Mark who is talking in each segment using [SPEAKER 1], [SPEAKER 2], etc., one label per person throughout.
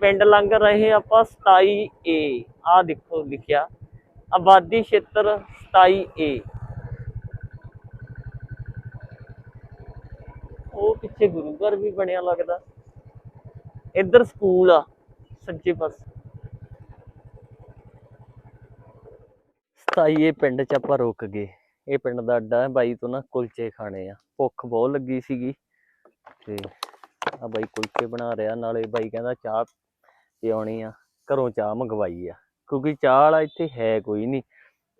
[SPEAKER 1] ਪਿੰਡ ਲੰਘ ਰਹੇ ਆਪਾਂ 27A ਆ ਦੇਖੋ ਲਿਖਿਆ। ਆਬਾਦੀ ਖੇਤਰ 27A ਉਹ ਪਿੱਛੇ ਗੁਰੂ ਘਰ ਵੀ ਬਣਿਆ ਲੱਗਦਾ। ਇੱਧਰ ਸਕੂਲ ਆ, ਸੱਜੇ ਪਾਸੇ। 27A ਪਿੰਡ ਚ ਆਪਾਂ ਰੁਕ ਗਏ। ਇਹ ਪਿੰਡ ਦਾ ਅੱਡਾ ਹੈ, ਬਾਈ ਤੋਂ ਨਾ ਕੁਲਚੇ ਖਾਣੇ ਆ। ਭੁੱਖ ਬਹੁਤ ਲੱਗੀ ਸੀਗੀ। ਤੇ ਆ ਬਾਈ ਕੁਲਚੇ ਬਣਾ ਰਿਹਾ, ਨਾਲੇ ਬਾਈ ਕਹਿੰਦਾ ਚਾਹ ਪਿਆਉਣੀ ਆ, ਘਰੋਂ ਚਾਹ ਮੰਗਵਾਈ ਆ। ਕਿਉਂਕਿ ਚਾਹ ਵਾਲਾ ਇੱਥੇ ਹੈ ਕੋਈ ਨਹੀਂ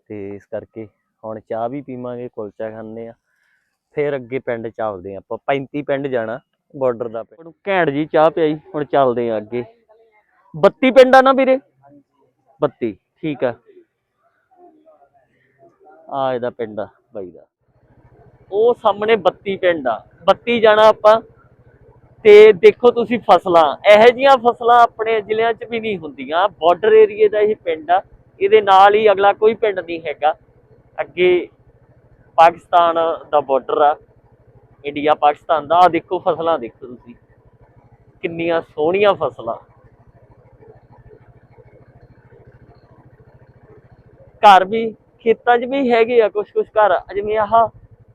[SPEAKER 1] ਤੇ ਇਸ ਕਰਕੇ ਹੁਣ ਚਾਹ ਵੀ ਪੀਵਾਂਗੇ, ਕੁਲਚਾ ਖਾਣੇ ਆ। ਫਿਰ ਅੱਗੇ ਪਿੰਡ ਚੱਲਦੇ ਆ ਆਪਾਂ 35 ਪਿੰਡ ਜਾਣਾ ਬਾਰਡਰ ਦਾ ਪਿੰਡ। ਘੈਂਟ ਜੀ ਚਾਹ ਪਿਆਈ, ਹੁਣ ਚੱਲਦੇ ਆ ਅੱਗੇ। 32 ਪਿੰਡ ਆ ਨਾ ਵੀਰੇ? 32 ਠੀਕ ਆ। ਆ ਇਹਦਾ ਪਿੰਡ ਆ, ਬਾਈ ਦਾ। ਉਹ ਸਾਹਮਣੇ 32 ਪਿੰਡ ਆ। 32 ਜਾਣਾ ਆਪਾਂ ਤੇ ਦੇਖੋ ਤੁਸੀਂ ਫਸਲਾਂ, ਇਹੋ ਜੀਆਂ ਫਸਲਾਂ ਆਪਣੇ ਜ਼ਿਲ੍ਹਿਆਂ 'ਚ ਵੀ ਨਹੀਂ ਹੁੰਦੀਆਂ। ਬਾਰਡਰ ਏਰੀਏ ਦਾ ਇਹ ਪਿੰਡ ਆ, ਇਹਦੇ ਨਾਲ ਹੀ ਅਗਲਾ ਕੋਈ ਪਿੰਡ ਨਹੀਂ ਹੈਗਾ। ਅੱਗੇ ਪਾਕਿਸਤਾਨ ਦਾ ਬਾਰਡਰ ਆ, ਇੰਡੀਆ, ਪਾਕਿਸਤਾਨ ਦਾ। ਆ ਦੇਖੋ ਫਸਲਾਂ ਦੇਖੋ ਤੁਸੀਂ। ਕਿੰਨੀਆਂ ਸੋਹਣੀਆਂ ਫਸਲਾਂ। ਘਰ ਵੀ, ਖੇਤਾਂ 'ਚ ਵੀ ਹੈਗੇ ਆ ਕੁਝ ਕੁਝ ਘਰ। ਜਿਵੇਂ ਆਹ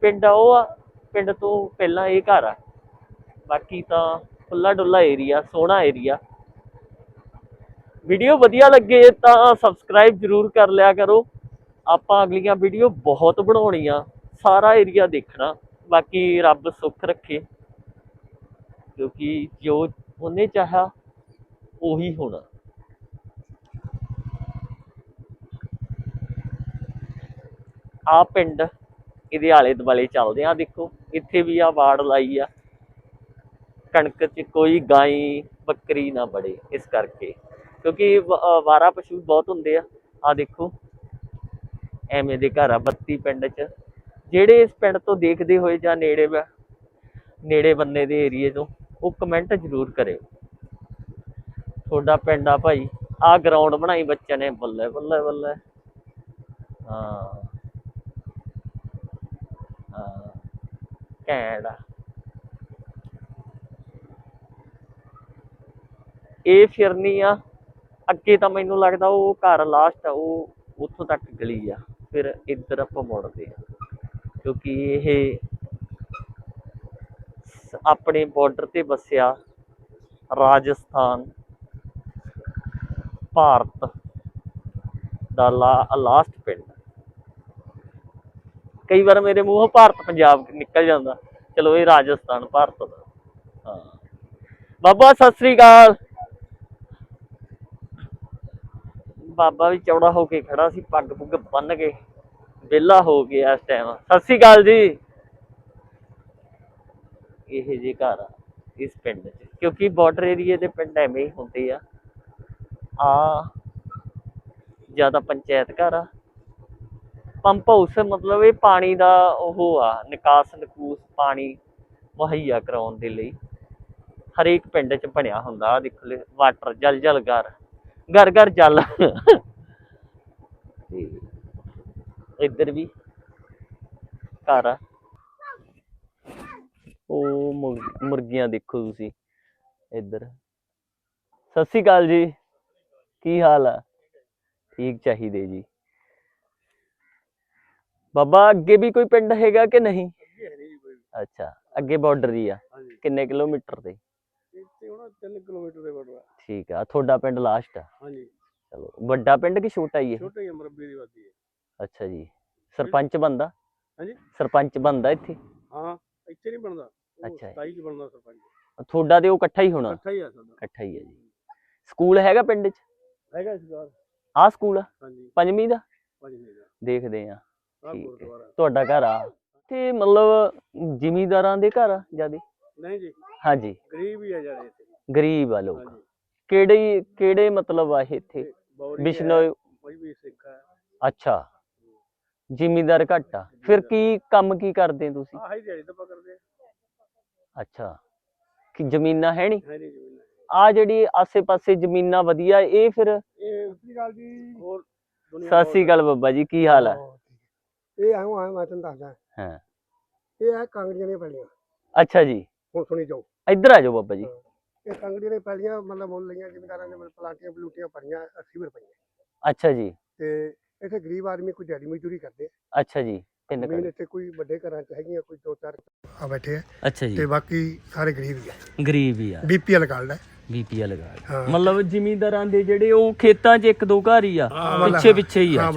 [SPEAKER 1] ਪਿੰਡ ਆ, ਉਹ ਆ। ਪਿੰਡ ਤੋਂ ਪਹਿਲਾਂ ਇਹ ਘਰ ਆ। ਬਾਕੀ ਤਾਂ ਖੁੱਲਾ ਡੁੱਲਾ ਏਰੀਆ ਸੋਹਣਾ ਏਰੀਆ ਵੀਡੀਓ ਵਧੀਆ ਲੱਗੇ ਤਾਂ ਸਬਸਕ੍ਰਾਈਬ ਜਰੂਰ ਕਰ ਲਿਆ ਕਰੋ। ਆਪਾਂ ਅਗਲੀਆਂ ਵੀਡੀਓ ਬਹੁਤ ਬਣਾਉਣੀਆਂ, ਸਾਰਾ ਏਰੀਆ ਦੇਖਣਾ, ਬਾਕੀ ਰੱਬ ਸੁੱਖ ਰੱਖੇ। ਕਿਉਂਕਿ ਜੋ ਉਹਨੇ ਚਾਹਿਆ, ਉਹੀ ਹੋਣਾ। ਆ ਪਿੰਡ, ਇਹਦੇ ਆਲੇ ਦੁਆਲੇ ਚੱਲਦੇ ਆ, ਦੇਖੋ। ਇੱਥੇ ਵੀ ਆ ਵਾੜ ਲਾਈ ਆ। ਕਣਕ 'ਚ ਕੋਈ ਗਾਈ ਬੱਕਰੀ ਨਾ ਬੜੇ, ਇਸ ਕਰਕੇ। ਕਿਉਂਕਿ ਵ- ਵਾਰਾ ਪਸ਼ੂ ਬਹੁਤ ਹੁੰਦੇ ਆ। ਆ ਦੇਖੋ, ਐਵੇਂ ਦੇ ਘਰ ਆ 32 ਪਿੰਡ 'ਚ। ਜਿਹੜੇ ਇਸ ਪਿੰਡ ਤੋਂ ਦੇਖਦੇ ਹੋਏ ਜਾਂ ਨੇੜੇ ਨੇੜੇ ਬੰਨੇ ਦੇ ਏਰੀਏ ਤੋਂ, ਉਹ ਕਮੈਂਟ ਜ਼ਰੂਰ ਕਰਿਓ। ਤੁਹਾਡਾ ਪਿੰਡ ਆ ਭਾਈ ਆ ਗਰਾਊਂਡ ਬਣਾਈ ਬੱਚਿਆਂ ਨੇ, ਬੱਲੇ ਬੱਲੇ ਬੱਲੇ। ਹਾਂ। ਹਾਂ। ਘੈਂਟ ਇਹ ਫਿਰਨੀ ਆ। ਅੱਗੇ ਤਾਂ ਮੈਨੂੰ ਲੱਗਦਾ ਉਹ ਘਰ ਲਾਸਟ ਆ, ਉਹ ਉੱਥੋਂ ਤੱਕ ਗਲੀ ਆ। ਫਿਰ ਇੱਧਰ ਆਪਾਂ ਮੁੜਦੇ ਆ। ਕਿਉਂਕਿ ਇਹ ਆਪਣੇ ਬਾਰਡਰ ਤੇ ਵਸਿਆ ਰਾਜਸਥਾਨ, ਭਾਰਤ ਦਾ ਲਾਸਟ ਪਿੰਡ। ਕਈ ਵਾਰ ਮੇਰੇ ਮੂੰਹੋਂ ਭਾਰਤ ਪੰਜਾਬ ਨਿਕਲ ਜਾਂਦਾ। ਚਲੋ ਇਹ ਰਾਜਸਥਾਨ, ਭਾਰਤ ਦਾ। ਹਾਂ। ਬਾਬਾ, ਸਤਿ ਸ੍ਰੀ ਅਕਾਲ। ਬਾਬਾ ਵੀ ਚੌੜਾ ਹੋ ਕੇ ਖੜਾ ਸੀ, ਪੱਗ ਪੁੱਗ ਬੰਨ ਕੇ, ਵਿਹਲਾ ਹੋ ਗਿਆ ਇਸ ਟਾਈਮ ਸਤਿ ਸ੍ਰੀ ਅਕਾਲ ਜੀ। ਇਹ ਜੇ ਘਰ ਆ, ਇਸ ਪਿੰਡ 'ਚ। ਕਿਉਂਕਿ ਬਾਰਡਰ ਏਰੀਏ ਦੇ ਪਿੰਡ ਐਵੇਂ ਹੀ ਹੁੰਦੇ ਆ। ਆ ਜ਼ਿਆਦਾ ਪੰਚਾਇਤ ਘਰ ਆ। ਪੰਪ ਹਾਊਸ ਮਤਲਬ ਇਹ ਪਾਣੀ ਦਾ ਉਹ ਆ, ਨਿਕਾਸ ਨਕੂਸ ਪਾਣੀ ਮੁਹੱਈਆ ਕਰਾਉਣ ਦੇ ਲਈ। ਹਰੇਕ ਪਿੰਡ 'ਚ ਬਣਿਆ ਹੁੰਦਾ ਆ ਦੇਖ ਵਾਟਰ ਜਲ ਜਲ ਘਰ। ਘਰ ਘਰ ਤੇ ਇੱਧਰ ਵੀ। ਘਰ ਆ। ਉਹ ਮੁਰ- ਮੁਰਗੀਆਂ ਦੇਖੋ ਤੁਸੀਂ। ਇੱਧਰ। ਸਤਿ ਸ੍ਰੀ ਅਕਾਲ ਜੀ। ਕੀ ਹਾਲ ਆ? ਠੀਕ ਚਾਹੀਦੇ ਜੀ। ਬਾਬਾ ਅੱਗੇ ਵੀ ਕੋਈ ਪਿੰਡ ਹੈਗਾ ਕਿ ਨਹੀਂ? ਅੱਛਾ ਅੱਗੇ ਬਾਰਡਰ ਹੀ ਆ। ਕਿੰਨੇ ਕਿਲੋਮੀਟਰ ਤੇ?
[SPEAKER 2] 3 ਕਿਲੋਮੀਟਰ ਦੇ ਬੜਵਾ
[SPEAKER 1] ਠੀਕ ਆ ਤੁਹਾਡਾ ਪਿੰਡ ਲਾਸਟ ਆ।
[SPEAKER 2] ਹਾਂਜੀ।
[SPEAKER 1] ਚਲੋ ਵੱਡਾ ਪਿੰਡ ਕਿ ਛੋਟਾ ਹੀ ਹੈ?
[SPEAKER 2] ਛੋਟਾ ਹੀ ਮਰਬੀ ਦੀ ਵਾਦੀ ਹੈ।
[SPEAKER 1] ਅੱਛਾ ਜੀ ਸਰਪੰਚ ਬੰਦਾ
[SPEAKER 2] ਹਾਂਜੀ।
[SPEAKER 1] ਸਰਪੰਚ ਬੰਦਾ ਇੱਥੇ?
[SPEAKER 2] ਹਾਂ ਇੱਥੇ ਨਹੀਂ ਬਣਦਾ ਉਹ
[SPEAKER 1] ਅੱਛਾ ਜੀ।
[SPEAKER 2] 27 ਚ ਬਣਦਾ ਸਰਪੰਚ।
[SPEAKER 1] ਤੁਹਾਡਾ ਤੇ ਉਹ ਇਕੱਠਾ ਹੀ ਹੋਣਾ?
[SPEAKER 2] ਇਕੱਠਾ ਹੀ ਆ ਸਾਡਾ।
[SPEAKER 1] ਇਕੱਠਾ ਹੀ ਹੈ ਜੀ। ਸਕੂਲ ਹੈਗਾ ਪਿੰਡ 'ਚ?
[SPEAKER 2] ਹੈਗਾ ਇਸ ਵਾਰ
[SPEAKER 1] ਆਹ ਸਕੂਲ ਆ?
[SPEAKER 2] ਹਾਂਜੀ।
[SPEAKER 1] ਪੰਜਵੀਂ ਦਾ?
[SPEAKER 2] ਪੰਜ ਮਹੀਨਾ
[SPEAKER 1] ਦੇਖਦੇ ਆ।
[SPEAKER 2] ਆਹ
[SPEAKER 1] ਠੀਕ ਹੈ।
[SPEAKER 2] ਗੁਰਦੁਆਰਾ।
[SPEAKER 1] ਤੁਹਾਡਾ ਘਰ ਆ? ਤੇ ਮਤਲਬ ਜ਼ਿਮੀਂਦਾਰਾਂ ਦੇ ਘਰ ਆ ਜਿਆਦੇ?
[SPEAKER 2] ਨਹੀਂ ਜੀ।
[SPEAKER 1] ਹਾਂਜੀ।
[SPEAKER 2] ਗਰੀਬ ਹੀ ਆ ਇੱਥੇ।
[SPEAKER 1] ਗਰੀਬ ਆ ਲੋਕ।
[SPEAKER 2] ਹਾਂਜੀ।
[SPEAKER 1] ਕਿਹੜੇ ਕਿਹੜੇ ਮਤਲਬ ਆ ਇਹ ਇੱਥੇ?
[SPEAKER 2] ਬੌਰੀ
[SPEAKER 1] ਬਿਸ਼ਨੋਈ
[SPEAKER 2] ਕੋਈ ਵੀ ਸਿੱਖ
[SPEAKER 1] ਅੱਛਾ। ਜ਼ਿਮੀਂਦਾਰ ਘੱਟ ਆ। ਫਿਰ ਕੀ ਕੰਮ ਕੀ ਕਰਦੇ ਤੁਸੀਂ?
[SPEAKER 2] ਆਹ ਹੀ ਦਿਹਾੜੀ ਤਾਂ ਕਰਦੇ ਆ।
[SPEAKER 1] ਅੱਛਾ। ਕਿ ਜ਼ਮੀਨਾਂ ਹੈ ਨਹੀਂ?
[SPEAKER 2] ਹੈ ਨਹੀਂ ਜ਼ਮੀਨ।
[SPEAKER 1] ਆ ਜਿਹੜੀ ਆਸੇ-ਪਾਸੇ ਜ਼ਮੀਨਾਂ ਵਧੀਆ ਇਹ ਫਿਰ
[SPEAKER 2] ਇਹ ਸਤਿ ਗੱਲ ਜੀ। ਹੋਰ ਦੁਨੀਆ
[SPEAKER 1] ਸਤਿ ਸ੍ਰੀ ਅਕਾਲ ਬੱਬਾ ਜੀ ਕੀ ਹਾਲ ਹੈ।
[SPEAKER 3] ਇਹ ਆਉਂ ਆਉਂ ਮੈਂ ਤੁਹਾਨੂੰ ਦੱਸਦਾ।
[SPEAKER 1] ਹਾਂ।
[SPEAKER 3] ਇਹ ਹੈ ਕਾਂਗੜੀਆਂ ਦੀਆਂ ਪੈਲੀਆਂ।
[SPEAKER 1] ਅੱਛਾ ਜੀ।
[SPEAKER 3] ਹੁਣ ਸੁਣੀ ਜਾਓ।
[SPEAKER 1] ਇੱਧਰ ਆ ਜਾਓ ਬੱਬਾ ਜੀ।
[SPEAKER 3] ਇਹ ਕੰਗੜੀ ਨੇ ਪਹਿਲੀਆਂ ਮਤਲਬ ਮੁੱਲ ਲਈਆਂ ਜ਼ਿਮੀਂਦਾਰਾਂ ਨੇ ਮਤਲਬ ਪਲਾਂਟੀਆਂ ਪਲੂਟੀਆਂ ਭਰੀਆਂ 80 ਰੁਪਏ
[SPEAKER 1] ਅੱਛਾ ਜੀ।
[SPEAKER 3] ਤੇ ਇੱਥੇ ਗਰੀਬ ਆਦਮੀ ਕੋਈ ਦਿਹਾੜੀ ਮਜ਼ਦੂਰੀ ਕਰਦੇ
[SPEAKER 1] ਅੱਛਾ ਜੀ ਤਿੰਨ ਘਰ
[SPEAKER 3] ਇੱਥੇ ਕੋਈ ਵੱਡੇ ਘਰਾਂ 'ਚ ਹੈਗੀਆਂ ਕੋਈ ਦੋ ਚਾਰ ਆ ਬੈਠੇ ਆ।
[SPEAKER 1] ਅੱਛਾ ਜੀ।
[SPEAKER 3] ਤੇ ਬਾਕੀ ਸਾਰੇ ਗਰੀਬ ਹੀ ਆ।
[SPEAKER 1] ਗਰੀਬ ਹੀ ਆ।
[SPEAKER 3] ਬੀਪੀਐਲ ਕਾਰਡ ਹੈ
[SPEAKER 1] ਬੀਪੀਐਲ ਲਗਾ। ਮਤਲਬ ਜ਼ਿਮੀਂਦਾਰਾਂ ਦੇ ਜਿਹੜੇ ਉਹ ਖੇਤਾਂ 'ਚ ਇੱਕ ਦੋ ਘਰ ਹੀ ਆ ਪਿੱਛੇ ਪਿੱਛੇ ਹੀ ਆ।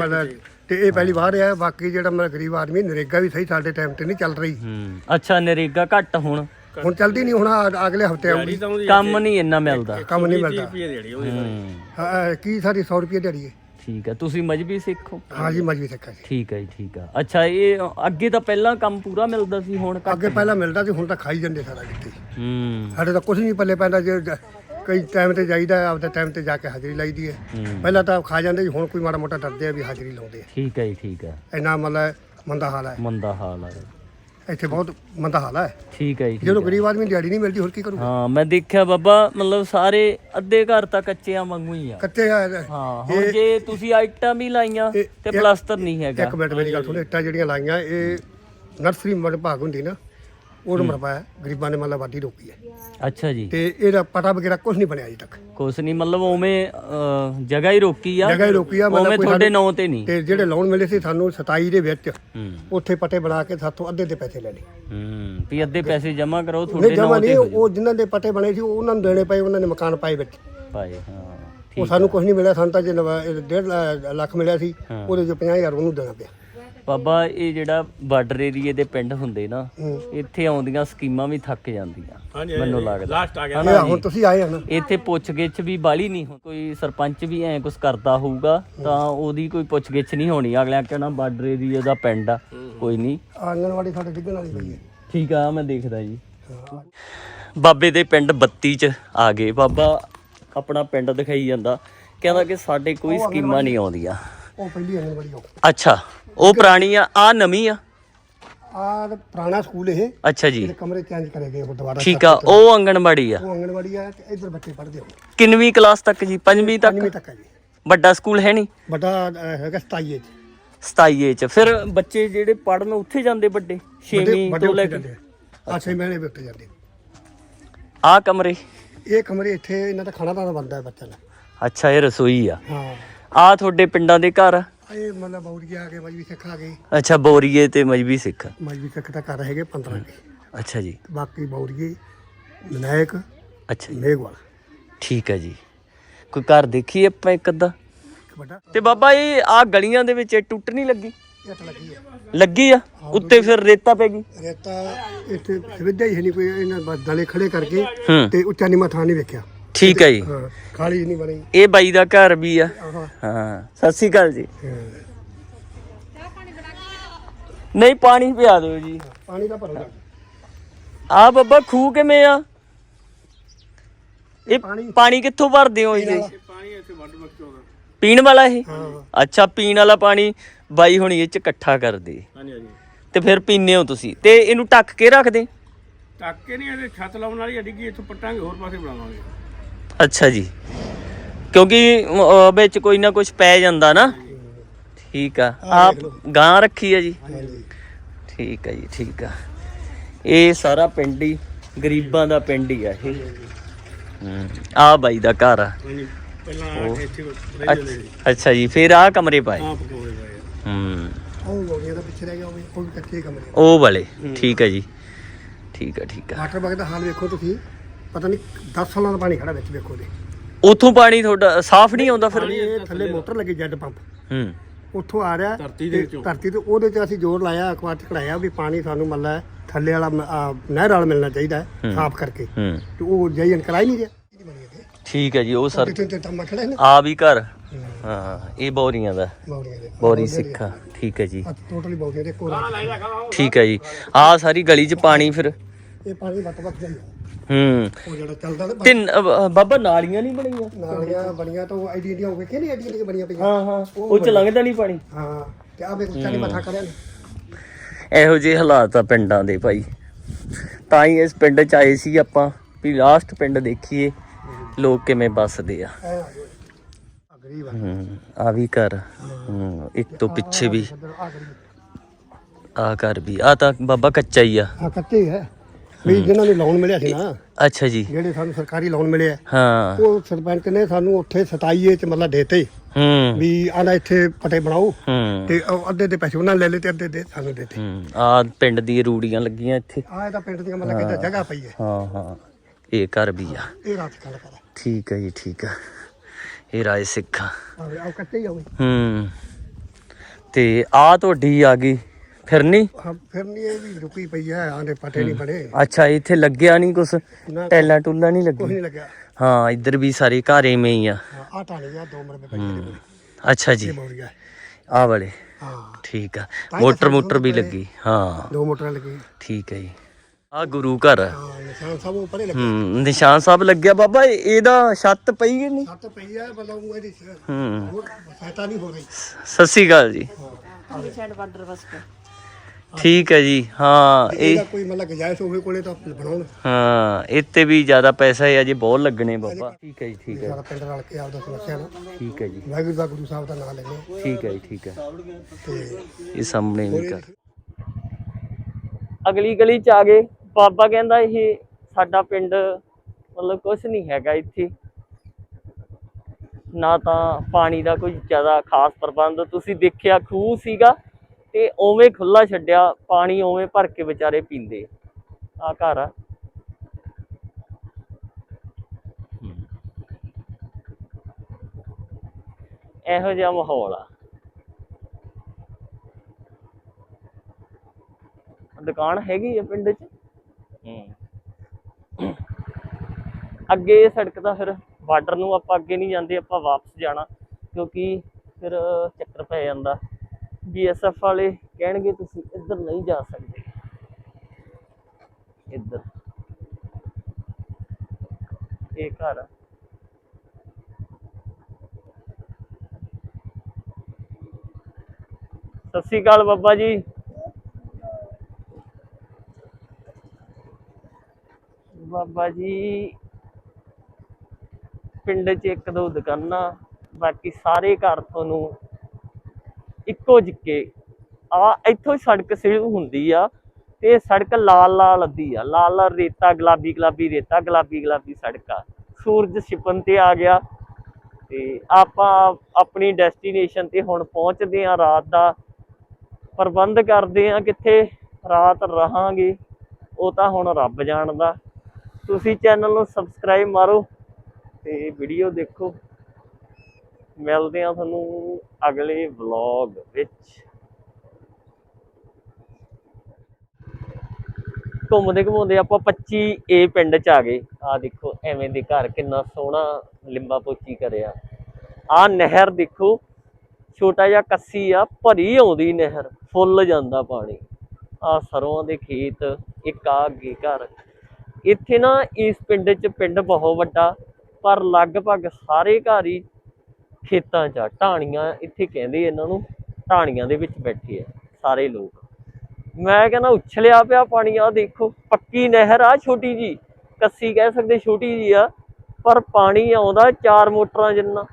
[SPEAKER 3] ਤੇ ਇਹ ਪਹਿਲੀ ਵਾਰ ਆ ਬਾਕੀ ਜਿਹੜਾ ਮਤਲਬ ਗਰੀਬ ਆਦਮੀ ਨਰੇਗਾ ਵੀ ਸਹੀ ਸਾਡੇ ਟਾਈਮ ਤੇ ਨਹੀਂ ਚੱਲ ਰਹੀ।
[SPEAKER 1] ਹੂੰ ਅੱਛਾ ਨਰੇਗਾ ਘੱਟ ਹੁਣ।
[SPEAKER 3] ਹੁਣ ਚੱਲਦੀ ਨਹੀਂ ਹੁਣ ਆ- ਅਗਲੇ ਹਫ਼ਤੇ ਆਊਗੀ।
[SPEAKER 1] ਕੰਮ ਨਹੀਂ ਇੰਨਾ ਮਿਲਦਾ।
[SPEAKER 3] ਕੰਮ ਨਹੀਂ ਮਿਲਦਾ।
[SPEAKER 2] ਰੁਪਏ ਦਿਹਾੜੀ ਉਹਦੀ
[SPEAKER 1] ਹੂੰ।
[SPEAKER 3] ਹਾਂ, ਕੀ ਸਾਡੀ 100 ਰੁਪਏ ਦਿਹਾੜੀ ਹੈ?
[SPEAKER 1] ਠੀਕ ਆ ਤੁਸੀਂ ਮਜਬੀ ਸਿੱਖੋ।
[SPEAKER 3] ਹਾਂ ਜੀ ਮਜਬੀ ਸਿੱਖਾ ਜੀ।
[SPEAKER 1] ਠੀਕ ਹੈ ਜੀ ਠੀਕ ਆ ਅੱਛਾ ਇਹ ਅੱਗੇ ਤਾਂ ਪਹਿਲਾਂ ਕੰਮ ਪੂਰਾ ਮਿਲਦਾ ਸੀ ਹੁਣ ਘੱਟ
[SPEAKER 3] ਅੱਗੇ ਪਹਿਲਾਂ ਮਿਲਦਾ ਸੀ ਹੁਣ ਤਾਂ ਖਾਈ ਜਾਂਦੇ ਸਾਰਾ ਕਿਤੇ
[SPEAKER 1] ਹੂੰ।
[SPEAKER 3] ਸਾਡੇ ਤਾਂ ਕੁਝ ਨਹੀਂ ਪੱਲੇ ਪੈਂਦਾ ਜੇ ਜ- ਕਈ ਟਾਈਮ ਤੇ ਜਾਈਦਾ ਆਪਦਾ ਟਾਈਮ ਤੇ ਜਾ ਕੇ ਹਾਜ਼ਰੀ ਲਾਈਦੀ ਹੈ।
[SPEAKER 1] ਹੂੰ।
[SPEAKER 3] ਪਹਿਲਾਂ ਤਾਂ ਖਾ ਜਾਂਦੇ ਸੀ ਹੁਣ ਕੋਈ ਮਾੜਾ ਮੋਟਾ ਡਰਦੇ ਆ ਵੀ ਹਾਜ਼ਰੀ ਲਾਉਂਦੇ
[SPEAKER 1] ਠੀਕ ਹੈ ਜੀ ਠੀਕ ਆ
[SPEAKER 3] ਆ ਇੰਨਾ ਮਤਲਬ ਮੰਦਾ ਹਾਲ ਹੈ।
[SPEAKER 1] ਮੰਦਾ ਹਾਲ ਆ
[SPEAKER 3] ਇੱਥੇ ਬਹੁਤ ਮੰਦਾ ਹਾਲ ਹੈ
[SPEAKER 1] ਠੀਕ ਹੈ ਜੀ ਠੀਕ
[SPEAKER 3] ਜਦੋਂ। ਗਰੀਬ ਆਦਮੀ ਨੂੰ ਦਿਹਾੜੀ ਨਹੀਂ ਮਿਲਦੀ ਹੋਰ ਕੀ ਕਰੂਗਾ?
[SPEAKER 1] ਹਾਂ ਮੈਂ ਦੇਖਿਆ ਬਾਬਾ ਮਤਲਬ ਸਾਰੇ ਅੱਧੇ ਘਰ ਤਾਂ ਕੱਚਿਆਂ ਵਾਂਗੂ ਹੀ ਆ।
[SPEAKER 3] ਕੱਚੇ ਆ
[SPEAKER 1] ਹਾਂ ਹੁਣ ਜੇ ਤੁਸੀਂ ਆਈਟਾਂ ਵੀ ਲਾਈਆਂ
[SPEAKER 3] ਇਹ-
[SPEAKER 1] ਤੇ
[SPEAKER 3] ਇਹ-
[SPEAKER 1] ਪਲਾਸਟਰ ਨਹੀਂ ਹੈਗਾ।
[SPEAKER 3] ਇੱਕ ਮਿੰਟ ਮੇਰੀ ਗੱਲ ਸੁਣੋ ਇੱਟਾਂ ਜਿਹੜੀਆਂ ਲਾਈਆਂ ਇਹ ਨਰਸਰੀ ਵਿਭਾਗ ਹੁੰਦੀ ਨਾ ਉਹ ਪਾਇਆ ਗਰੀਬਾਂ ਨੇ ਮਤਲਬ ਵਾਢੀ ਰੋਕੀ ਹੈ।
[SPEAKER 1] ਅੱਛਾ ਜੀ।
[SPEAKER 3] ਤੇ ਇਹਦਾ ਪਤਾ ਵਗੈਰਾ ਕੁਝ ਨਹੀਂ ਬਣਿਆ ਅਜੇ ਤੱਕ।
[SPEAKER 1] ਕੁਛ ਨਹੀਂ ਮਤਲਬ ਉਵੇਂ ਅਹ, ਜਗ੍ਹਾ ਹੀ ਰੋਕੀ ਆ।
[SPEAKER 3] ਜਗ੍ਹਾ ਹੀ ਰੋਕੀ ਆ, ਮਤਲਬ
[SPEAKER 1] ਉਵੇਂ
[SPEAKER 3] ਕੋਈ
[SPEAKER 1] ਤੁਹਾਡੇ
[SPEAKER 3] ਸਾਨੂੰ-
[SPEAKER 1] ਨਾਂ ਤੇ ਨਹੀਂ।
[SPEAKER 3] ਤੇ ਜਿਹੜੇ ਲੋਨ ਮਿਲੇ ਸੀ ਸਾਨੂੰ 27 ਦੇ ਵਿੱਚ
[SPEAKER 1] ਹੂੰ।
[SPEAKER 3] ਉੱਥੇ ਪੱਟੇ ਬਣਾ ਕੇ ਸਾਥੋਂ ਅੱਧੇ ਦੇ ਪੈਸੇ ਲੈ ਲਏ।
[SPEAKER 1] ਹੂੰ ਵੀ ਅੱਧੇ ਪੈਸੇ ਜਮ੍ਹਾਂ ਕਰੋ
[SPEAKER 3] ਨਹੀਂ
[SPEAKER 1] ਤੁਹਾਡੇ
[SPEAKER 3] ਜਮਾ
[SPEAKER 1] ਨਾਂ ਤੇ
[SPEAKER 3] ਨਹੀਂ। ਉਹ ਜਿਨ੍ਹਾਂ ਦੇ ਪੱਟੇ ਬਣੇ ਸੀ ਉਹਨਾਂ ਨੂੰ ਦੇਣੇ ਪਏ ਉਹਨਾਂ ਨੇ ਮਕਾਨ ਪਾਏ ਵਿੱਚ।
[SPEAKER 1] ਪਾਏ ਹਾਂ
[SPEAKER 3] ਉਹ
[SPEAKER 1] ਠੀਕ
[SPEAKER 3] ਸਾਨੂੰ ਕੁਝ ਨਹੀਂ ਮਿਲਿਆ ਸਾਨੂੰ ਤਾਂ ਜੇ ਨਵਾ- ਇਹ ਡੇਢ ਲ- ਲੱਖ ਮਿਲਿਆ ਸੀ। ਉਹਦੇ ਜੋ 50000 ਉਹਨੂੰ ਦੇਣਾ ਪਿਆ।
[SPEAKER 1] ਬਾਬਾ ਇਹ ਜਿਹੜਾ ਬਾਰਡਰ ਏਰੀਏ ਦੇ ਪਿੰਡ ਹੁੰਦੇ ਨਾ
[SPEAKER 3] ਹੂੰ।
[SPEAKER 1] ਇੱਥੇ ਆਉਂਦੀਆਂ ਸਕੀਮਾਂ ਵੀ ਥੱਕ ਜਾਂਦੀਆਂ ਮੈਨੂੰ ਲੱਗਦਾ।
[SPEAKER 2] ਲਾਸਟ ਆ ਗਿਆ।
[SPEAKER 3] ਇਹ ਹੁਣ ਤੁਸੀਂ ਆਏ ਹਨ
[SPEAKER 1] ਇੱਥੇ ਪੁੱਛਗਿੱਛ ਵੀ ਬਾਲੀ ਨਹੀਂ ਹੋ- ਕੋਈ ਸਰਪੰਚ ਵੀ ਐ ਕੁਝ ਕਰਦਾ ਹੋਊਗਾ ਤਾਂ ਉਹਦੀ ਕੋਈ ਪੁੱਛਗਿੱਛ ਨਹੀਂ ਹੋਣੀ। ਅਗਲਿਆਂ ਕਹਿਣਾ ਬਾਰਡਰ ਏਰੀਏ ਦਾ ਪਿੰਡ ਆ ਕੋਈ ਨਹੀਂ।
[SPEAKER 3] ਆਂਗਣਵਾੜੀ ਸਾਡੇ ਡਿੱਗਣ ਵਾਲੀ ਪਈ ਹੈ।
[SPEAKER 1] ਠੀਕ ਆ ਮੈਂ ਦੇਖਦਾ ਜੀ।
[SPEAKER 3] ਹਾਂ।
[SPEAKER 1] ਬਾਬੇ ਦੇ ਪਿੰਡ 32 ਚ ਆ ਗਏ। ਬਾਬਾ ਆਪਣਾ ਪਿੰਡ ਦਿਖਾਈ ਜਾਂਦਾ। ਕਹਿੰਦਾ ਕਿ ਸਾਡੇ ਕੋਈ ਸਕੀਮਾਂ ਨਹੀਂ ਆਉਂਦੀਆਂ।
[SPEAKER 3] ਉਹ ਪਹਿਲੀ ਆਂਗਣਵਾੜੀ ਹੋ
[SPEAKER 1] ਅੱਛਾ। ਉਹ ਪੁਰਾਣੀ ਆ ਆ ਨਵੀਂ ਆ?
[SPEAKER 3] ਆ ਪੁਰਾਣਾ ਸਕੂਲ ਇਹ।
[SPEAKER 1] ਅੱਛਾ ਜੀ।
[SPEAKER 3] ਇਹਦੇ ਕਮਰੇ ਚੇਂਜ ਕਰੇ ਗਏ ਉਹ ਦੁਬਾਰਾ
[SPEAKER 1] ਠੀਕ ਆ ਉਹ ਆਂਗਣਵਾੜੀ ਆ?
[SPEAKER 3] ਉਹ ਆਂਗਣਵਾੜੀ ਆ ਤੇ ਇੱਧਰ ਬੱਚੇ ਪੜ੍ਹਦੇ ਹੋ
[SPEAKER 1] ਕਿੰਨਵੀਂ ਕਲਾਸ ਤੱਕ ਜੀ? ਪੰਜਵੀਂ ਤੱਕ?
[SPEAKER 3] ਪੰਜਵੀਂ ਤੱਕ ਹੈ ਜੀ।
[SPEAKER 1] ਵੱਡਾ ਸਕੂਲ ਹੈ ਨਹੀਂ?
[SPEAKER 3] ਵੱਡਾ ਹੈਗਾ 27 ਚ।
[SPEAKER 1] 27 ਚ। ਫਿਰ ਬੱਚੇ ਜਿਹੜੇ ਪੜਨ ਉੱਥੇ ਜਾਂਦੇ ਵੱਡੇ? 6ਵੀਂ ਤੋਂ ਲੈ ਕੇ?
[SPEAKER 3] ਆ। ਛੇ ਮਹੀਨੇ ਵੀ ਉੱਤੇ ਜਾਂਦੇ
[SPEAKER 1] ਆ। ਕਮਰੇ?
[SPEAKER 3] ਇਹ ਕਮਰੇ ਇੱਥੇ ਇਹਨਾਂ ਦਾ ਖਾਣਾ ਤਾਂ ਬਣਦਾ ਹੈ ਬੱਚਿਆਂ ਦਾ।
[SPEAKER 1] ਅੱਛਾ ਇਹ ਰਸੋਈ ਆ।
[SPEAKER 3] ਹਾਂ।
[SPEAKER 1] ਆ ਤੁਹਾਡੇ ਪਿੰਡਾਂ ਦੇ ਘਰ? ਆ?
[SPEAKER 3] ਇਹ ਮਤਲਬ ਬੌੜੀਆ ਆ ਕੇ ਮਜਬੀ ਸਿੱਖ ਆ ਗਏ।
[SPEAKER 1] ਅੱਛਾ ਬੋਰੀਏ ਤੇ ਮਜਬੀ ਸਿੱਖ।
[SPEAKER 3] ਮਜਬੀ ਸਿੱਖ ਦਾ ਘਰ ਹੈਗੇ 15 ਕੇ।
[SPEAKER 1] ਅੱਛਾ ਜੀ।
[SPEAKER 3] ਬਾਕੀ ਬੌੜੀਏ ਵਿਨਾਇਕ
[SPEAKER 1] ਅੱਛਾ ਜੀ।
[SPEAKER 3] ਮੇਘਵਾਲ।
[SPEAKER 1] ਠੀਕ ਹੈ ਜੀ। ਕੋਈ ਘਰ ਦੇਖੀ ਆਪਾਂ ਇੱਕ ਅੱਧਾ?
[SPEAKER 3] ਵੱਡਾ।
[SPEAKER 1] ਤੇ ਬਾਬਾ ਇਹ ਆ ਗਲੀਆਂ ਦੇ ਵਿੱਚ ਇਹ ਟੁੱਟ ਨਹੀਂ ਲੱਗੀ?
[SPEAKER 3] ਇੱਟ ਲੱਗੀ ਹੈ।
[SPEAKER 1] ਲੱਗੀ ਆ? ਉੱਤੇ ਫਿਰ ਰੇਤਾ ਪੈ ਗਈ?
[SPEAKER 3] ਰੇਤਾ ਇੱਥੇ ਸੁਵਿਧਾ ਹੀ ਹੈ ਨਹੀਂ ਕੋਈ ਇਹਨਾਂ ਬਸ ਦਲੇ ਖੜੇ ਕਰਕੇ
[SPEAKER 1] ਹੂੰ।
[SPEAKER 3] ਤੇ ਉੱਚਾ ਨੀਵਾਂ ਥਾਂ ਨਹੀਂ ਵੇਖਿਆ।
[SPEAKER 1] ਠੀਕ ਹੈ ਜੀ।
[SPEAKER 3] ਹਾਂ ਖਾਲੀ ਨਹੀਂ ਬਣੀ।
[SPEAKER 1] ਇਹ ਬਾਈ ਦਾ ਘਰ ਵੀ ਆ।
[SPEAKER 3] ਆਹਾ
[SPEAKER 1] ਹਾਂ ਸਤਿ ਸ਼੍ਰੀ ਅਕਾਲ ਜੀ।
[SPEAKER 3] ਹਾਂ।
[SPEAKER 1] ਨਹੀਂ ਪਾਣੀ ਪਿਆ ਦਿਓ ਜੀ।
[SPEAKER 3] ਪਾਣੀ ਦਾ ਭਰਦਾ
[SPEAKER 1] ਆ ਬੱਬਾ ਖੂਹ ਕਿਵੇਂ ਆ? ਇਹ
[SPEAKER 3] ਪਾਣੀ-
[SPEAKER 1] ਪਾਣੀ ਕਿੱਥੋਂ ਭਰਦੇ ਹੋ ਜੀ
[SPEAKER 2] ਪਾਣੀ ਇੱਥੇ ਵੱਡ ਬਕਚੋ ਦਾ
[SPEAKER 1] ਪੀਣ ਵਾਲਾ ਇਹ?
[SPEAKER 3] ਹਾਂ।
[SPEAKER 1] ਅੱਛਾ ਪੀਣ ਵਾਲਾ ਪਾਣੀ ਬਾਈ ਹੁਣੀ ਇਹ ਚ ਇਕੱਠਾ ਕਰਦੇ।
[SPEAKER 2] ਹਾਂਜੀ ਹਾਂਜੀ।
[SPEAKER 1] ਤੇ ਫਿਰ ਪੀਨੇ ਹੋ ਤੁਸੀਂ। ਤੇ ਇਹਨੂੰ ਢੱਕ ਕੇ ਰੱਖਦੇ?
[SPEAKER 2] ਟੱਕੇ ਨਹੀਂ ਇਹਦੇ ਛੱਤ ਲਾਉਣ ਵਾਲੀ ਅੱਡੀ ਇੱਥੋਂ ਪੱਟਾਂਗੇ ਹੋਰ ਪਾਸੇ ਬਣਾਵਾਂਗੇ।
[SPEAKER 1] ਅੱਛਾ ਜੀ। ਕਿਉਂਕਿ ਅਹ, ਵਿੱਚ ਕੋਈ ਨਾ ਕੁਝ ਪੈ ਜਾਂਦਾ ਨਾ। ਠੀਕ ਆ। ਆਪ ਗਾਂ ਰੱਖੀ ਆ ਜੀ।
[SPEAKER 3] ਹਾਂਜੀ।
[SPEAKER 1] ਠੀਕ ਆ ਜੀ ਠੀਕ ਆ। ਇਹ ਸਾਰਾ ਪਿੰਡ ਹੀ ਗਰੀਬਾਂ ਦਾ ਪਿੰਡ ਹੀ ਆ ਇਹ। ਹੂੰ ਆ ਬਾਈ ਦਾ ਘਰ ਆ।
[SPEAKER 2] ਹਾਂਜੀ। ਪਹਿਲਾਂ ਇੱਥੇ ਰਹਿ ਜਾਂਦੇ ਸੀ।
[SPEAKER 1] ਅੱਛਾ ਜੀ ਫਿਰ ਆ ਕਮਰੇ ਪਾਏ।
[SPEAKER 2] ਆਪ ਪਾਏ
[SPEAKER 1] ਹੂੰ।
[SPEAKER 3] ਉਹ ਬੌੜੀਆਂ ਦਾ ਪਿੱਛੇ ਰਹਿ ਗਿਆ ਉਹ ਵੀ ਉਹ ਵੀ ਕੱਚੇ ਕਮਰੇ
[SPEAKER 1] ਉਹ ਵਾਲੇ ਠੀਕ ਹੈ ਜੀ। ਠੀਕ ਆ ਠੀਕ ਆ।
[SPEAKER 3] ਵਾਟਰ ਬਗ ਦਾ ਹਾਲ ਵੇਖੋ ਤੁਸੀਂ। ਪਤਾ ਨਹੀਂ 10 ਸਾਲਾਂ ਦਾ ਪਾਣੀ ਖੜਾ ਵਿੱਚ ਵੇਖੋ ਦੇ
[SPEAKER 1] ਉਥੋਂ ਪਾਣੀ ਤੁਹਾਡਾ ਸਾਫ਼ ਨਹੀਂ ਆਉਂਦਾ ਫਿਰ?
[SPEAKER 3] ਇਹ ਥੱਲੇ ਮੋਟਰ ਲੱਗੀ ਜੈਡ ਪੰਪ।
[SPEAKER 1] ਹੂੰ।
[SPEAKER 3] ਉੱਥੋਂ ਆ ਰਿਹਾ
[SPEAKER 2] ਧਰਤੀ ਦੇ
[SPEAKER 3] ਤੇ
[SPEAKER 2] ਵਿੱਚੋਂ।
[SPEAKER 3] ਧਰਤੀ ਤੋਂ ਉਹਦੇ ਚ ਅਸੀਂ ਜ਼ੋਰ ਲਾਇਆ ਅਖਬਾਰ ਚ ਕਢਾਇਆ ਵੀ ਪਾਣੀ ਸਾਨੂੰ ਮੱਲਾ ਥੱਲੇ ਵਾਲਾ ਮ- ਆ, ਨਹਿਰ ਵਾਲਾ ਮਿਲਣਾ ਚਾਹੀਦਾ ਹੈ, ਸਾਫ਼ ਕਰਕੇ।
[SPEAKER 1] ਹੂੰ।
[SPEAKER 3] ਤੇ ਉਹ ਜਾਈਨ ਕਰਾਈ ਨਹੀਂ ਰਿਹਾ।
[SPEAKER 1] ਠੀਕ ਹੈ ਜੀ ਉਹ ਸਰ
[SPEAKER 3] ਜਿੱਥੇ ਤੇ ਟੰਮਾ ਖੜਾ ਹੈ ਨਾ।
[SPEAKER 1] ਆ ਵੀ ਘਰ। ਹਾਂ। ਇਹ ਬੌਰੀਆਂ ਦਾ।
[SPEAKER 3] ਬੌੜੀਆਂ ਦੇ।
[SPEAKER 1] ਬੌਰੀ ਸਿੱਖਾ। ਠੀਕ ਹੈ ਜੀ।
[SPEAKER 3] ਆ ਟੋਟਲੀ ਬੌੜੀਆਂ ਦੇ ਕੋਲ
[SPEAKER 1] ਠੀਕ ਹੈ ਜੀ। ਆ ਸਾਰੀ ਗਲੀ 'ਚ ਪਾਣੀ ਫਿਰ?
[SPEAKER 3] ਇਹ ਪਾਣੀ ਵੱਟ ਵੱਟ ਜਾਂਦਾ
[SPEAKER 1] ਹੂੰ।
[SPEAKER 3] ਉਹ ਜਿਹੜਾ ਚੱਲਦਾ ਨਾ
[SPEAKER 1] ਤੇ ਨ- ਅ, ਬਾਬਾ ਨਾਲੀਆਂ ਨਹੀਂ ਬਣੀਆਂ?
[SPEAKER 3] ਨਾਲੀਆਂ ਬਣੀਆਂ ਤਾਂ ਉਹ ਐਡੀ ਐਡੀਆਂ ਹੋ ਗਏ ਕਿ ਨਹੀਂ ਐਡੀਆਂ ਐਡੀਆਂ ਬਣੀਆਂ ਪਈਆਂ?
[SPEAKER 1] ਹਾਂ ਹਾਂ। ਉਹ ਚ ਲੰਘਦਾ ਨਹੀਂ ਪਾਣੀ।
[SPEAKER 3] ਹਾਂ। ਤੇ ਆ ਉੱਚਾ ਨਹੀਂ ਮੱਥਾ ਕਰਿਆ ਨੇ
[SPEAKER 1] ਇਹੋ ਜਿਹੇ ਹਾਲਾਤ ਆ ਪਿੰਡਾਂ ਦੇ ਭਾਈ। ਤਾਂ ਹੀ ਇਸ ਪਿੰਡ 'ਚ ਆਏ ਸੀ ਆਪਾਂ ਵੀ ਲਾਸਟ ਪਿੰਡ ਦੇਖੀਏ ਲੋਕ ਕਿਵੇਂ ਵੱਸਦੇ ਆ।
[SPEAKER 3] ਐ ਆ ਗਏ। ਆ ਗਰੀਬ ਆ।
[SPEAKER 1] ਹੂੰ ਆ ਵੀ ਘਰ। ਹੂੰ ਇੱਕ ਤੋਂ ਪਿੱਛੇ ਵੀ।
[SPEAKER 3] ਇੱਧਰ ਆ ਗਰੀਬ।
[SPEAKER 1] ਆ ਘਰ ਵੀ। ਆ ਤਾਂ ਬਾਬਾ ਕੱਚਾ ਹੀ ਆ।
[SPEAKER 3] ਹੀ ਹੈ। ਵੀ ਜਿਨ੍ਹਾਂ ਨੂੰ ਲੋਨ ਮਿਲਿਆ ਸੀ ਨਾ
[SPEAKER 1] ਅੱਛਾ ਜੀ।
[SPEAKER 3] ਜਿਹੜੇ ਸਾਨੂੰ ਸਰਕਾਰੀ ਲੋਨ ਮਿਲੇ ਆ
[SPEAKER 1] ਹਾਂ।
[SPEAKER 3] ਉਹ ਸਰਪੰਚ ਨੇ ਸਾਨੂੰ ਉੱਥੇ 27 ਚ ਮਤਲਬ ਦੇਤੇ।
[SPEAKER 1] ਹੂੰ।
[SPEAKER 3] ਵੀ ਆਣਾ ਇੱਥੇ ਪਟੇ ਬਣਾਓ। ਤੇ ਉਹ ਅੱਧੇ ਦੇ ਪੈਸੇ ਉਹਨਾਂ ਨੇ ਲੈ ਲਏ ਤੇ ਅੱਧੇ ਦੇ ਸਾਨੂੰ ਦੇਤੇ।
[SPEAKER 1] ਹੂੰ। ਆ ਪਿੰਡ ਦੀਆਂ ਰੂੜੀਆਂ ਲੱਗੀਆਂ ਇੱਥੇ।
[SPEAKER 3] ਆ ਇਹਦਾ ਪਿੰਡ ਦੀਆਂ ਮਤਲਬ ਕਿਤੇ ਜਗ੍ਹਾ ਪਈ ਹੈ
[SPEAKER 1] ਹਾਂ ਹਾਂ। ਇਹ ਘਰ ਵੀ ਆ।
[SPEAKER 3] ਇਹ ਰਾਤ ਖੜ ਕਰ।
[SPEAKER 1] ਠੀਕ ਹੈ ਜੀ ਠੀਕ ਹੈ ਇਹ ਰਾਏ ਸਿੱਖਾ
[SPEAKER 3] ਆ। ਕੱਟੇ ਹੀ ਆਵੇ
[SPEAKER 1] ਹੂੰ। ਤੇ ਆ ਤੁਹਾਡੀ ਆ ਗਈ ਫਿਰਨੀ
[SPEAKER 3] ਹਾਂ ਫਿਰ ਨਹੀਂ ਇਹ ਵੀ ਰੁਕੀ ਪਈ ਹੈ ਆਂਦੇ ਪਟੇ ਨਹੀਂ ਬਣੇ।
[SPEAKER 1] ਅੱਛਾ ਇੱਥੇ ਲੱਗਿਆ ਨਹੀਂ ਕੁਛ?
[SPEAKER 3] ਨਾ
[SPEAKER 1] ਟੈਲਾਂ ਟੂਲਾਂ ਨਹੀਂ
[SPEAKER 3] ਕੁਝ
[SPEAKER 1] ਲੱਗੀ
[SPEAKER 3] ਨਹੀਂ ਲੱਗਿਆ।
[SPEAKER 1] ਹਾਂ ਇੱਧਰ ਵੀ ਸਾਰੇ ਘਰ ਐਵੇਂ ਹੀ ਆ।
[SPEAKER 3] ਹਾਂ, ਆਹ ਟਾਣੀ ਆ ਦੋ ਮਰਬੇ ਪਈ ਇਹਦੇ
[SPEAKER 1] ਅੱਛਾ ਜੀ।
[SPEAKER 3] ਇਹ ਮੋਰੀਆ
[SPEAKER 1] ਆ ਵਾਲੇ?
[SPEAKER 3] ਹਾਂ।
[SPEAKER 1] ਠੀਕ ਆ।
[SPEAKER 3] ਤਾਂ ਹੀ
[SPEAKER 1] ਮੋਟਰ ਮੋਟਰ ਵੀ ਲੱਗੀ। ਹਾਂ।
[SPEAKER 3] ਦੋ ਮੋਟਰਾਂ ਲੱਗੀ।
[SPEAKER 1] ਠੀਕ ਹੈ ਜੀ। ਆ ਗੁਰੂ ਘਰ। ਆ।
[SPEAKER 3] ਹਾਂ ਨਿਸ਼ਾਨ ਸਾਹਿਬ ਉੱਪਰੇ ਲੱਗੇ।
[SPEAKER 1] ਹੂੰ ਨਿਸ਼ਾਨ ਸਾਹਿਬ ਲੱਗਿਆ ਬਾਬਾ ਇਹ- ਇਹਦਾ ਛੱਤ ਪਈ ਕਿ ਨਹੀਂ?
[SPEAKER 3] ਸੱਤ ਪਈ ਹੈ ਮਤਲਬ ਉਹ ਇਹਦੀ
[SPEAKER 1] ਹੂੰ।
[SPEAKER 3] ਹੋਰ ਸਹਾਇਤਾ ਨਹੀਂ ਹੋ ਰਹੀ।
[SPEAKER 1] ਸਤਿ ਸ੍ਰੀ ਅਕਾਲ ਜੀ। ਠੀਕ ਹੈ ਜੀ ਹਾਂ ਇਹ
[SPEAKER 3] ਇਹਦਾ ਕੋਈ ਮਤਲਬ ਗੁਜਾਇਸ਼ ਹੋਵੇ ਕੋਲੇ ਤਾਂ ਬਣਾਉਣ।
[SPEAKER 1] ਹਾਂ ਇੱਥੇ ਵੀ ਜ਼ਿਆਦਾ ਪੈਸਾ ਹੈ ਅਜੇ ਬਹੁਤ ਲੱਗਣੇ ਬਾਬਾ। ਠੀਕ ਹੈ ਜੀ ਠੀਕ ਹੈ।
[SPEAKER 3] ਸਾਰਾ ਪਿੰਡ ਰਲ ਕੇ ਆਪਦਾ ਸਮੱਸਿਆ ਨਾ
[SPEAKER 1] ਠੀਕ ਹੈ ਜੀ।
[SPEAKER 3] ਵਾਹਿਗੁਰੂ ਦਾ ਗੁਰੂ ਸਾਹਿਬ ਦਾ ਨਾਮ ਲੈਣੇ
[SPEAKER 1] ਠੀਕ ਹੈ ਜੀ ਠੀਕ ਹੈ।
[SPEAKER 3] ਤੇ
[SPEAKER 1] ਇਹ ਸਾਹਮਣੇ ਵੀ ਕਰ। ਅਗਲੀ ਗਲੀ ਚ ਆ ਗਏ। ਬਾਬਾ ਕਹਿੰਦਾ ਇਹ ਸਾਡਾ ਪਿੰਡ ਮਤਲਬ ਕੁਝ ਨਹੀਂ ਹੈਗਾ ਇੱਥੇ। ਨਾ ਤਾਂ ਪਾਣੀ ਦਾ ਕੋਈ ਜ਼ਿਆਦਾ ਖਾਸ ਪ੍ਰਬੰਧ। ਤੁਸੀਂ ਦੇਖਿਆ ਖੂਹ ਸੀਗਾ? ਤੇ ਉਵੇਂ ਖੁੱਲਾ ਛੱਡਿਆ ਪਾਣੀ ਉਵੇਂ ਭਰ ਕੇ ਵਿਚਾਰੇ ਪੀਂਦੇ। ਆ ਘਰ ਆ। ਇਹੋ ਜਿਹਾ ਮਾਹੌਲ ਆ। ਦੁਕਾਨ ਹੈਗੀ ਆ ਪਿੰਡ 'ਚ? ਹੂੰ। ਅੱਗੇ ਸੜਕ ਤਾਂ ਫਿਰ ਬਾਰਡਰ ਨੂੰ ਆਪਾਂ ਅੱਗੇ ਨਹੀਂ ਜਾਂਦੇ ਆਪਾਂ ਵਾਪਸ ਜਾਣਾ ਕਿਉਂਕਿ ਫਿਰ ਚੱਕਰ ਪੈ ਜਾਂਦਾ। ਬੀਐਸਐਫ ਵਾਲੇ ਕਹਿਣਗੇ ਤੁਸੀਂ ਇੱਧਰ ਨਹੀਂ ਜਾ ਸਕਦੇ। ਇੱਧਰ। ਇਹ ਘਰ ਆ। ਸਤਿ ਸ਼੍ਰੀ ਅਕਾਲ ਬਾਬਾ ਜੀ। ਬਾਬਾ ਜੀ, ਪਿੰਡ 'ਚ ਇੱਕ ਦੋ ਦੁਕਾਨਾਂ, ਬਾਕੀ ਸਾਰੇ ਘਰ ਤੁਹਾਨੂੰ ਇੱਕੋ ਜਿੱਕੇ। ਆ ਇੱਥੋਂ ਹੀ ਸੜਕ ਸ਼ੁਰੂ ਹੁੰਦੀ ਆ ਤੇ ਸੜਕ ਲਾਲ ਲਾਲ ਅੱਧੀ ਆ। ਲਾਲ ਲਾਲ ਰੇਤਾ, ਗੁਲਾਬੀ ਗੁਲਾਬੀ ਰੇਤਾ, ਗੁਲਾਬੀ ਗੁਲਾਬੀ ਸੜਕ ਆ। ਸੂਰਜ ਛਿਪਣ ਤੇ ਆ ਗਿਆ ਤੇ ਆਪਾਂ ਆਪਣੀ ਡੈਸਟੀਨੇਸ਼ਨ ਤੇ ਹੁਣ ਪਹੁੰਚਦੇ ਆ ਰਾਤ ਦਾ। ਪ੍ਰਬੰਧ ਕਰਦੇ ਆ ਕਿੱਥੇ ਰਾਤ ਰਹਾਂਗੇ, ਉਹ ਤਾਂ ਹੁਣ ਰੱਬ ਜਾਣਦਾ। ਤੁਸੀਂ ਚੈਨਲ ਨੂੰ ਸਬਸਕ੍ਰਾਈਬ ਮਾਰੋ ਤੇ ਵੀਡੀਓ ਦੇਖੋ। ਮਿਲਦੇ ਆ ਤੁਹਾਨੂੰ ਅਗਲੇ ਵਲੌਗ ਵਿੱਚ। ਘੁੰਮਦੇ ਘੁੰਮਦੇ ਆਪਾਂ 25 ਏ ਪਿੰਡ ਚ ਆ ਗਏ। ਆ ਦੇਖੋ ਐਵੇਂ ਦੇ ਘਰ ਕਿੰਨਾ ਸੋਹਣਾ ਲਿੰਬਾ ਪੋਚੀ ਕਰਿਆ। ਆ ਨਹਿਰ ਦੇਖੋ, ਛੋਟਾ ਜਿਹਾ ਕੱਸੀ ਆ, ਭਰੀ ਆਉਂਦੀ ਨਹਿਰ, ਫੁੱਲ ਜਾਂਦਾ ਪਾਣੀ। ਆ ਸਰੋਂ ਦੇ ਖੇਤ, ਇੱਕ ਆ ਅੱਗੇ ਘਰ। ਇੱਥੇ ਨਾ ਇਸ ਪਿੰਡ 'ਚ ਪਿੰਡ ਬਹੁਤ ਵੱਡਾ, ਪਰ ਲਗਭਗ ਸਾਰੇ ਘਰ ਹੀ ਖੇਤਾਂ 'ਚ ਆ, ਢਾਣੀਆਂ, ਇੱਥੇ ਕਹਿੰਦੇ ਇਹਨਾਂ ਨੂੰ ਢਾਣੀਆਂ ਦੇ ਵਿੱਚ ਬੈਠੇ ਆ, ਸਾਰੇ ਲੋਕ। ਮੈਂ ਕਹਿੰਦਾ, ਉਛਲਿਆ ਪਿਆ ਪਾਣੀ ਆ ਦੇਖੋ, ਪੱਕੀ ਨਹਿਰ ਆ ਛੋਟੀ ਜੀ ਕੱਸੀ ਕਹਿ ਸਕਦੇ ਛੋਟੀ ਜੀ ਆ, ਪਰ ਪਾਣੀ ਆਉਂਦਾ ਚਾਰ ਮੋਟਰਾਂ ਜਿੰਨਾ।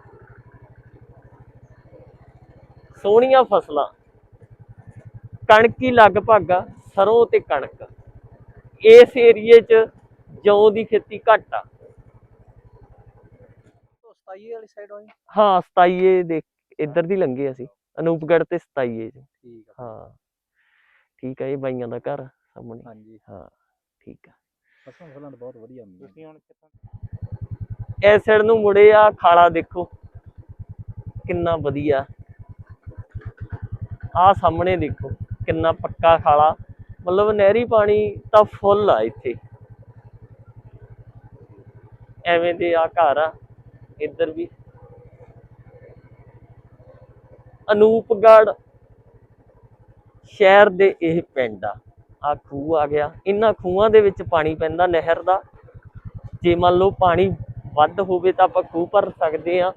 [SPEAKER 1] ਸੋਹਣੀਆਂ ਫਸਲਾਂ। ਕਣਕ ਹੀ ਲਗਭਗ ਆ, ਸਰੋਂ ਤੇ ਕਣਕ। ਇਸ ਏਰੀਏ 'ਚ ਜੌਂ ਦੀ ਖੇਤੀ ਘੱਟ ਆ।
[SPEAKER 4] 27 ਵਾਲੀ ਸਾਈਡ ਹੋਈ?
[SPEAKER 1] ਹਾਂ 27 ਦੇ ਇੱਧਰ ਦੀ ਲੰਘੇ ਅਸੀਂ। ਅਨੂਪਗੜ੍ਹ ਤੇ 27 ਚ
[SPEAKER 4] ਠੀਕ ਆ।
[SPEAKER 1] ਹਾਂ। ਠੀਕ ਆ ਇਹ ਬਾਈਆਂ ਦਾ ਘਰ ਸਾਹਮਣੇ।
[SPEAKER 4] ਹਾਂਜੀ।
[SPEAKER 1] ਹਾਂ ਠੀਕ ਆ।
[SPEAKER 4] ਫਸਲਾਂ ਫਸਲਾਂ ਬਹੁਤ ਵਧੀਆ ਹੁੰਦੀਆਂ। ਤੁਸੀਂ ਹੁਣ
[SPEAKER 1] ਇਸ ਸਾਈਡ ਨੂੰ ਮੁੜੇ ਆ ਖਾਲਾ ਦੇਖੋ। ਕਿੰਨਾ ਵਧੀਆ। ਆ ਸਾਹਮਣੇ ਦੇਖੋ ਕਿੰਨਾ ਪੱਕਾ ਖਾਲਾ। ਮਤਲਬ ਨਹਿਰੀ ਪਾਣੀ ਤਾਂ ਫੁੱਲ ਆ ਇੱਥੇ। ਐਵੇਂ ਦੇ ਆ ਘਰ ਆ। ਇੱਧਰ ਵੀ। ਅਨੂਪਗੜ੍ਹ ਸ਼ਹਿਰ ਦੇ ਇਹ ਪਿੰਡ ਆ। ਆ ਖੂਹ ਆ ਗਿਆ। ਇਹਨਾਂ ਖੂਹਾਂ ਦੇ ਵਿੱਚ ਪਾਣੀ ਪੈਂਦਾ ਨਹਿਰ ਦਾ। ਜੇ ਮੰਨ ਲਓ ਪਾਣੀ ਵੱਧ ਹੋਵੇ ਤਾਂ ਆਪਾਂ ਖੂਹ ਭਰ ਸਕਦੇ ਆ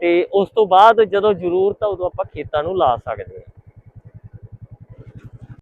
[SPEAKER 1] ਤੇ ਉਸ ਤੋਂ ਬਾਅਦ ਜਦੋਂ ਜ਼ਰੂਰਤ ਆ ਉਦੋਂ ਆਪਾਂ ਖੇਤਾਂ ਨੂੰ ਲਾ ਸਕਦੇ ਆ